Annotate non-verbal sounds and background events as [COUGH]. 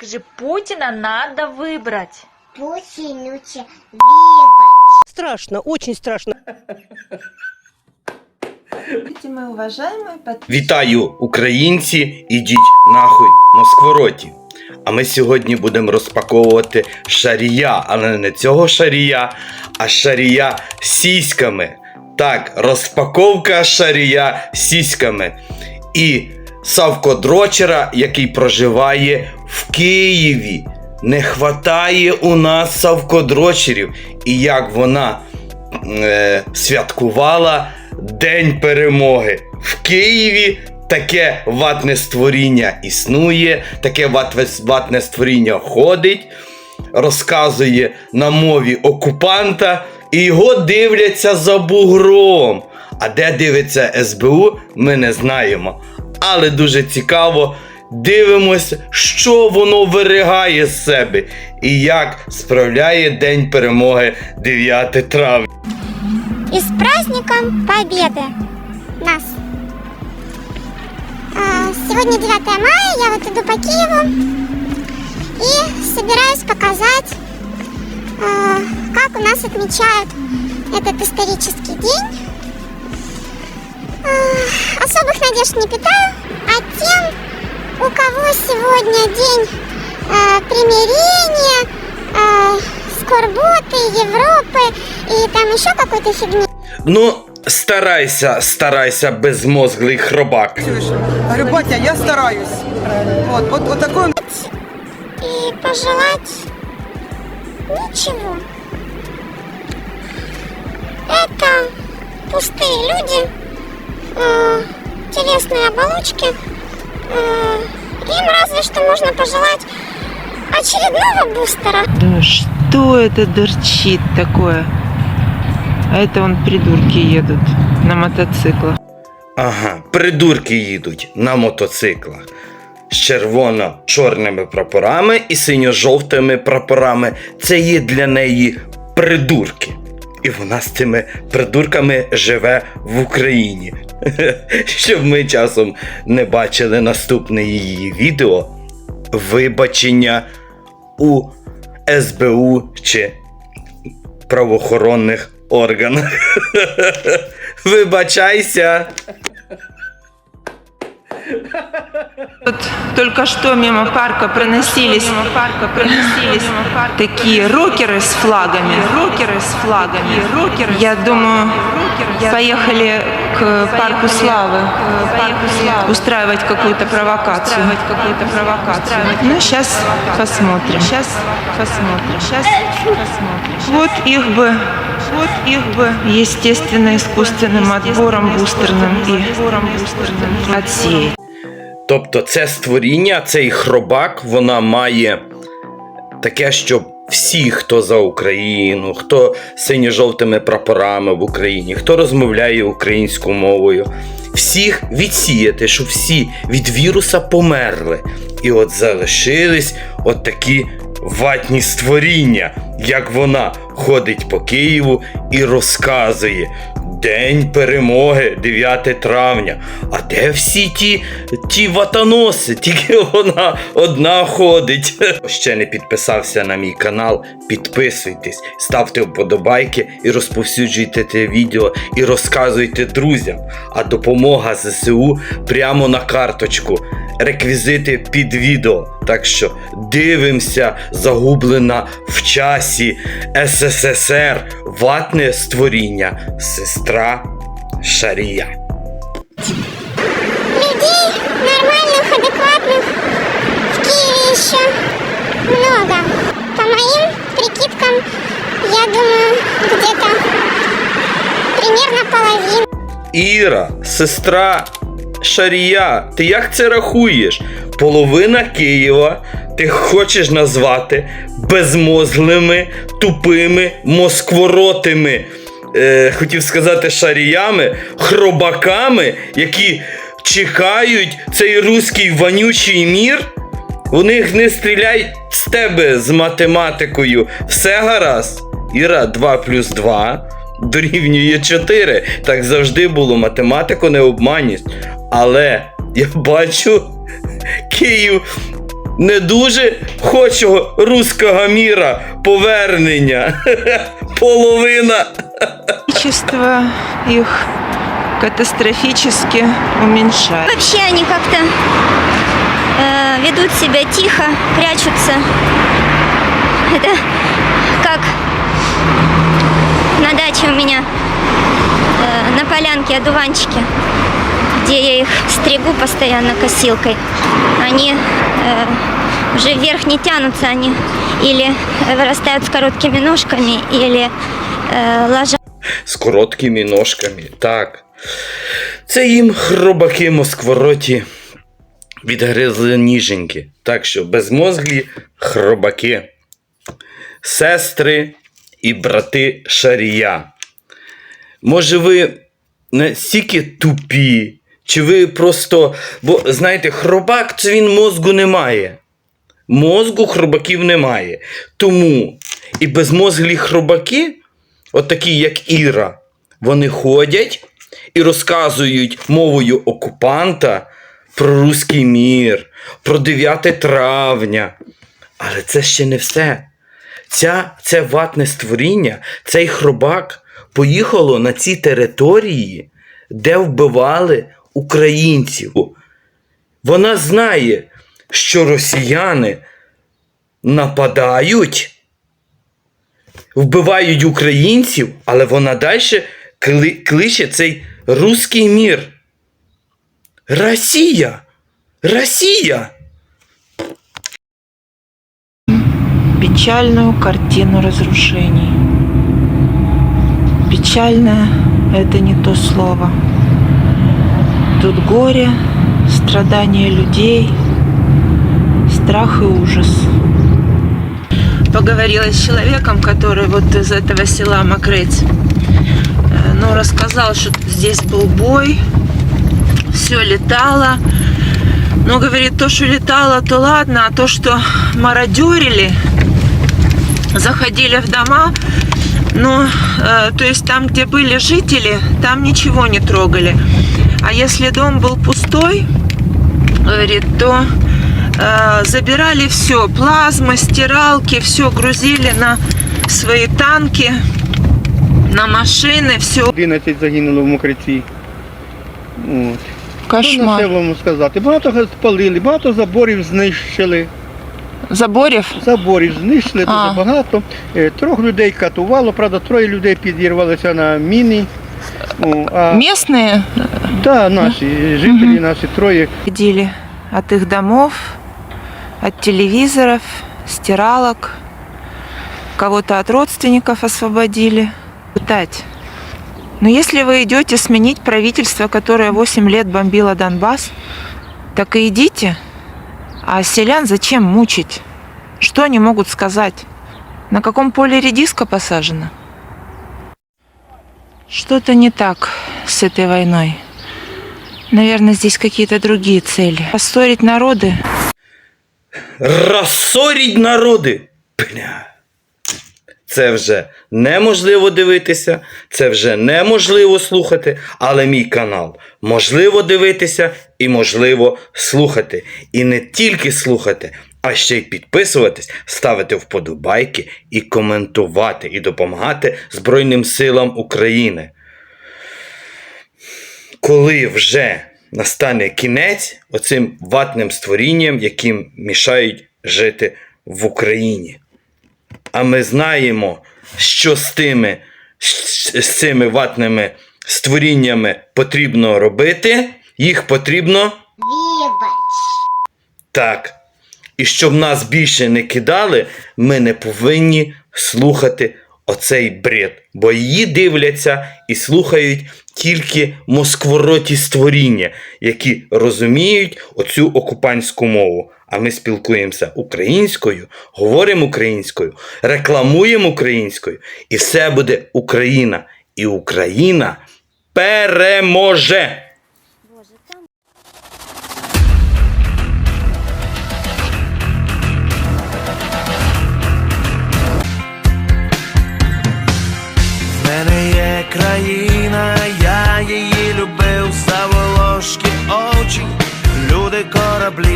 Скажи, Путина надо выбрать. Путин лучше выбрать. Страшно, очень страшно. Видимо, уважаемые подписчики. Вітаю, українці! Ідіть нахуй, Москвороті! А ми сьогодні будемо розпаковувати шарія, але не цього шарія, а шарія з сіськами. Так, розпаковка шарія з сіськами. І Савко Дрочера, який проживає в Києві. Не хватає у нас Савкодрочерів. І як вона е, святкувала День перемоги в Києві. Таке ватне створіння існує, таке ватне створіння ходить, розказує на мові окупанта, і його дивляться за бугром. А де дивиться СБУ, ми не знаємо Але дуже цікаво, дивимося, що воно виригає з себе і як справляє День перемоги 9 травня. И с праздником Победы нас! А, Сегодня 9 мая, я вот иду по Киеву и собираюсь показать, а, как у нас отмечают этот исторический день. А, Особых надежд не питаю, А тем, у кого сегодня день а, примирения, а, скорботы, Европы и там еще какой-то фигни. Ну, старайся, старайся, безмозглий хробак. Говорю, батя, я стараюсь. Вот, вот, вот такой он и пожелать ничего. Это пустые люди, э, телесные оболочки. Э, им разве что можно пожелать очередного бустера. Да что это дырчит такое? А это вон придурки едут на мотоциклах. Ага, придурки їдуть на мотоциклах з червоно-чорними прапорами і синьо-жовтими прапорами. Це є для неї придурки. І вона з цими придурками живе в Україні. [LAUGHS] Щоб ми часом не бачили наступне її відео вибачення у СБУ чи правоохоронних органах. [LAUGHS] Вибачайся. Вот только что мимо парка проносились, мимо парка проносились такие рокеры с флагами, рокеры с флагами, рокеры. Я думаю, поехали к парку славы, устраивать какую-то провокацию. какую-то провокацию. Ну сейчас посмотрим. Сейчас посмотрим. Сейчас посмотрим. Вот их бы, вот их бы естественно искусственным отбором бустерным и отсеять. Тобто це створіння, цей хробак, вона має таке, щоб всі, хто за Україну, хто з синьо-жовтими прапорами в Україні, хто розмовляє українською мовою, всіх відсіяти, щоб всі від віруса померли. І от залишились от такі ватні створіння, як вона ходить по Києву і розказує. День перемоги 9 травня. А де всі ті, ті ватаноси? Тільки вона одна ходить. [LAUGHS] Ще не підписався на мій канал. Підписуйтесь, ставте вподобайки і розповсюджуйте те відео і розказуйте друзям. А допомога ЗСУ прямо на карточку. Реквізити під відео. Так що дивимося, загублена в часі СССР ватне створіння, сестра Шарія. Людей в Киеве еще много. По моим прикидкам, я думаю, где-то примерно половина. Іра, сестра Шарія, ти як це рахуєш? Половина Києва ти хочеш назвати безмозглими, тупими, москворотими, е, хотів сказати, шаріями, хробаками, які чекають цей руський вонючий мір? Них не стріляй з тебе з математикою. Все гаразд. Іра 2 плюс 2 дорівнює 4. Так завжди було. Математику не обманюсь. Але я бачу, Київ Не дуже хочу руського міра повернення. [LAUGHS] Половина. Количество их катастрофически уменьшается. Вообще они как-то э, ведут себя тихо, прячутся. Это как на даче у меня э, на полянке одуванчики, где я их стригу постоянно косилкой. Они э, уже вверх не тянутся, они или вырастают с короткими ножками, или э, ложатся З короткими ножками. Так. Це їм хробаки москвороті відгризли ніженьки. Так що безмозглі хробаки. Сестри і брати Шарія. Може, ви настільки тупі, чи ви просто. Бо, знаєте, хробак це він мозку не має. Мозку хробаків немає. Тому і безмозглі хробаки, от такі як Іра, вони ходять і розказують мовою окупанта про руський мір, про 9 травня. Але це ще не все. Ця, це ватне створіння, цей хробак поїхало на ці території, де вбивали українців. Вона знає, що росіяни нападають, вбивають українців, але вона далі кли- кличе цей руський мір. Росія! Росія! Печальную картину разрушений. Печальное – это не то слово. Тут горе, страдания людей, страх и ужас. Поговорила с человеком, который вот из этого села Макрыть. Э, Ну, рассказал, что здесь был бой, все летало. Но, говорит, то, что летало, то ладно, а то, что мародерили, заходили в дома, ну, э, то есть там, где были жители, там ничего не трогали. А если дом был пустой, говорит, то э, забирали все, плазмы, стиралки, все грузили на свои танки, на машины, все. 11 загинуло в Мокриці. От. Що на це Кошмар. вам сказати? Багато спалили, багато заборів знищили. Заборів? Заборів знищили дуже А. багато. Е, Трьох людей катувало, правда, троє людей підірвалися на міни. О, а Местные да, наші жителі, наші троє Ходили от их домов, от телевизоров, стиралок, кого-то от родственников освободили. Пытать. Но если вы идете сменить правительство, которое 8 лет бомбило Донбасс, так и идите. А селян зачем мучить? Что они могут сказать? На каком поле редиска посажена? Что-то не так с этой войной. Наверное, здесь какие-то другие цели. Рассорить народы Рассоріть народи. Бля. Це вже неможливо дивитися, це вже неможливо слухати, але мій канал можливо дивитися і можливо слухати. І не тільки слухати, а ще й підписуватись, ставити вподобайки і коментувати, і допомагати Збройним силам України. Коли вже настане кінець оцим ватним створінням, яким мішають жити в Україні. А ми знаємо, що з тими, з цими ватними створіннями потрібно робити. Їх потрібно. Так. І щоб нас більше не кидали, ми не повинні слухати оцей бред. Бо її дивляться і слухають тільки москвороті створіння, які розуміють оцю окупантську мову. А ми спілкуємося українською, говоримо українською, рекламуємо українською, і все буде Україна. І Україна переможе! Мене є країна, я її любив за волошки очі, люди кораблі.